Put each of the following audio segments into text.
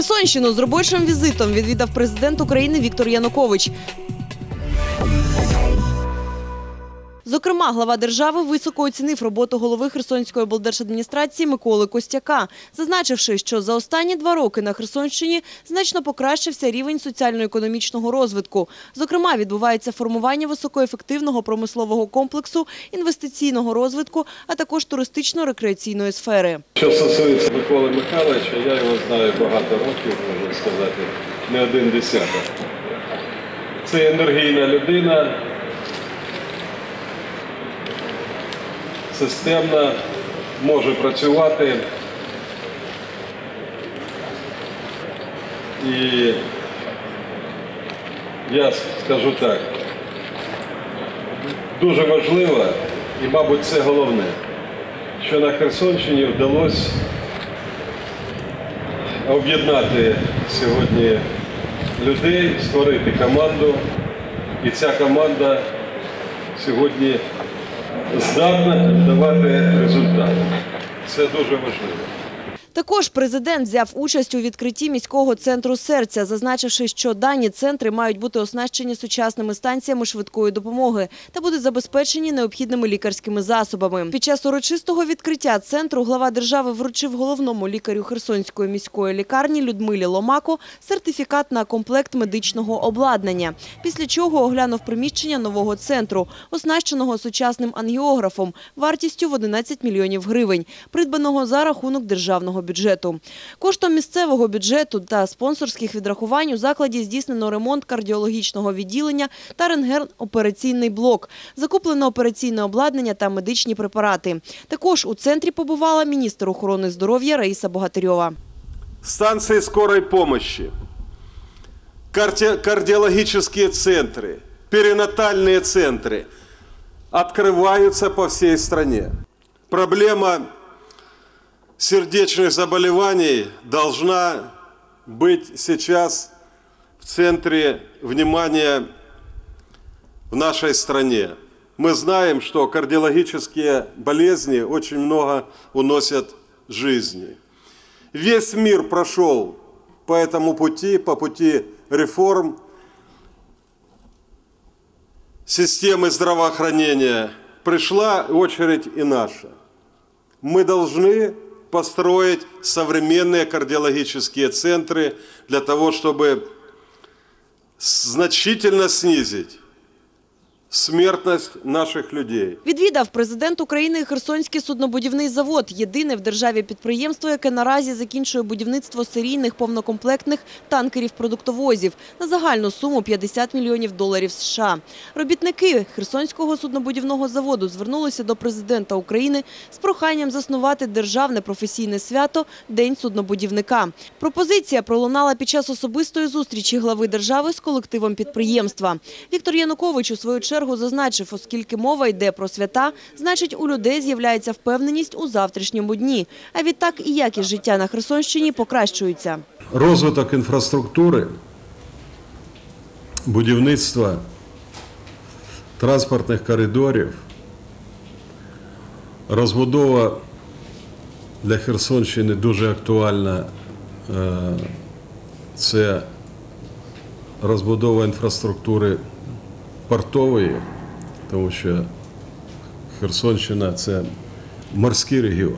Херсонщину з робочим візитом відвідав президент України Віктор Янукович. Зокрема, глава держави високо оцінив роботу голови Херсонської облдержадміністрації Миколи Костяка, зазначивши, що за останні два роки на Херсонщині значно покращився рівень соціально-економічного розвитку. Зокрема, відбувається формування високоефективного промислового комплексу, інвестиційного розвитку, а також туристично-рекреаційної сфери. Що стосується Миколи Михайловича, я його знаю багато років, можна сказати, не один десяток. Це енергійна людина, системна, може працювати. І я скажу так, дуже важливо, і, мабуть, це головне що на Херсонщині вдалося об'єднати сьогодні людей, створити команду. І ця команда сьогодні здатна давати результат. Це дуже важливо. Також президент взяв участь у відкритті міського центру серця, зазначивши, що дані центри мають бути оснащені сучасними станціями швидкої допомоги та будуть забезпечені необхідними лікарськими засобами. Під час урочистого відкриття центру глава держави вручив головному лікарю Херсонської міської лікарні Людмилі Ломако сертифікат на комплект медичного обладнання. Після чого оглянув приміщення нового центру, оснащеного сучасним ангіографом вартістю в 11 мільйонів гривень, придбаного за рахунок державного бюджету. Коштом місцевого бюджету та спонсорських відрахувань у закладі здійснено ремонт кардіологічного відділення та рентген-операційний блок, закуплено операційне обладнання та медичні препарати. Також у центрі побувала міністр охорони здоров'я Раїса Богатирьова. станции скорой помощи, карди- кардиологические центры, перинатальные центры открываются по всей стране. Проблема сердечных заболеваний должна быть сейчас в центре внимания в нашей стране. Мы знаем, что кардиологические болезни очень много уносят жизни. Весь мир прошел по этому пути, по пути реформ системы здравоохранения. Пришла очередь и наша. Мы должны построить современные кардиологические центры для того, чтобы значительно снизить смертность наших людей. Відвідав президент України Херсонський суднобудівний завод – єдине в державі підприємство, яке наразі закінчує будівництво серійних повнокомплектних танкерів-продуктовозів на загальну суму 50 мільйонів доларів США. Робітники Херсонського суднобудівного заводу звернулися до президента України з проханням заснувати державне професійне свято – День суднобудівника. Пропозиція пролунала під час особистої зустрічі глави держави з колективом підприємства. Віктор Янукович у свою чергу зазначив, оскільки мова йде про свята, значить у людей з'являється впевненість у завтрашньому дні. А відтак і якість життя на Херсонщині покращується. Розвиток інфраструктури, будівництва транспортних коридорів, розбудова для Херсонщини дуже актуальна. е, Це розбудова інфраструктури портової, тому що Херсонщина це морський регіон.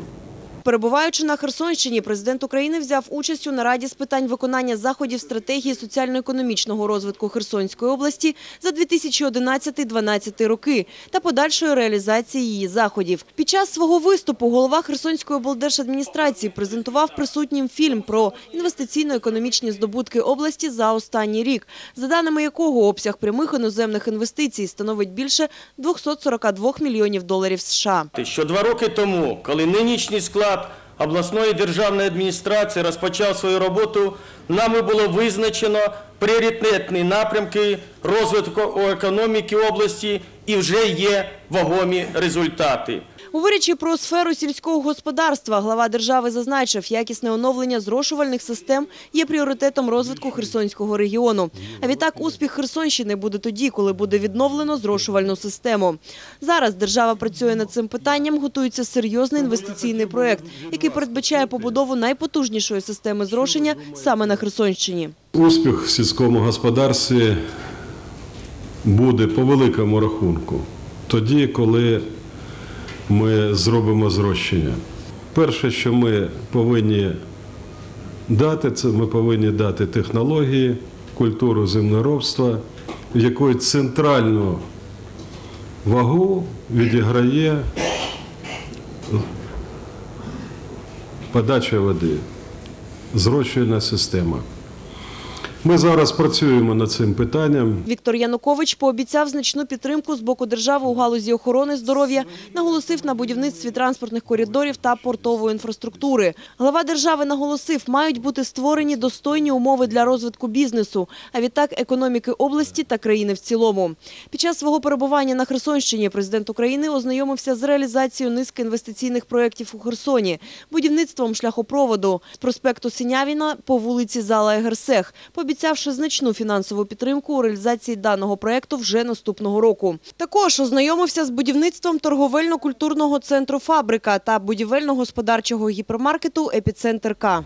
Перебуваючи на Херсонщині, президент України взяв участь у нараді з питань виконання заходів стратегії соціально-економічного розвитку Херсонської області за 2011-2012 роки та подальшої реалізації її заходів. Під час свого виступу голова Херсонської облдержадміністрації презентував присутнім фільм про інвестиційно-економічні здобутки області за останній рік, за даними якого обсяг прямих іноземних інвестицій становить більше 242 мільйонів доларів США. що два роки тому, коли нинішній склад обласної державної адміністрації розпочав свою роботу, нами було визначено пріоритетні напрямки розвитку економіки області і вже є вагомі результати. Говорячи про сферу сільського господарства, глава держави зазначив, якісне оновлення зрошувальних систем є пріоритетом розвитку Херсонського регіону. А відтак успіх Херсонщини буде тоді, коли буде відновлено зрошувальну систему. Зараз держава працює над цим питанням, готується серйозний інвестиційний проект, який передбачає побудову найпотужнішої системи зрошення саме на Херсонщині. Успіх в сільському господарстві буде по великому рахунку тоді, коли ми зробимо зрощення. Перше, що ми повинні дати, це ми повинні дати технології, культуру землеробства, в якої центральну вагу відіграє подача води, зрощувальна система. Ми зараз працюємо над цим питанням. Віктор Янукович пообіцяв значну підтримку з боку держави у галузі охорони здоров'я, наголосив на будівництві транспортних коридорів та портової інфраструктури. Глава держави наголосив, мають бути створені достойні умови для розвитку бізнесу, а відтак економіки області та країни в цілому. Під час свого перебування на Херсонщині президент України ознайомився з реалізацією низки інвестиційних проєктів у Херсоні, будівництвом шляхопроводу з проспекту Синявіна по вулиці Зала Егерсех, пообіцявши значну фінансову підтримку у реалізації даного проєкту вже наступного року. Також ознайомився з будівництвом торговельно-культурного центру «Фабрика» та будівельно-господарчого гіпермаркету «Епіцентр К».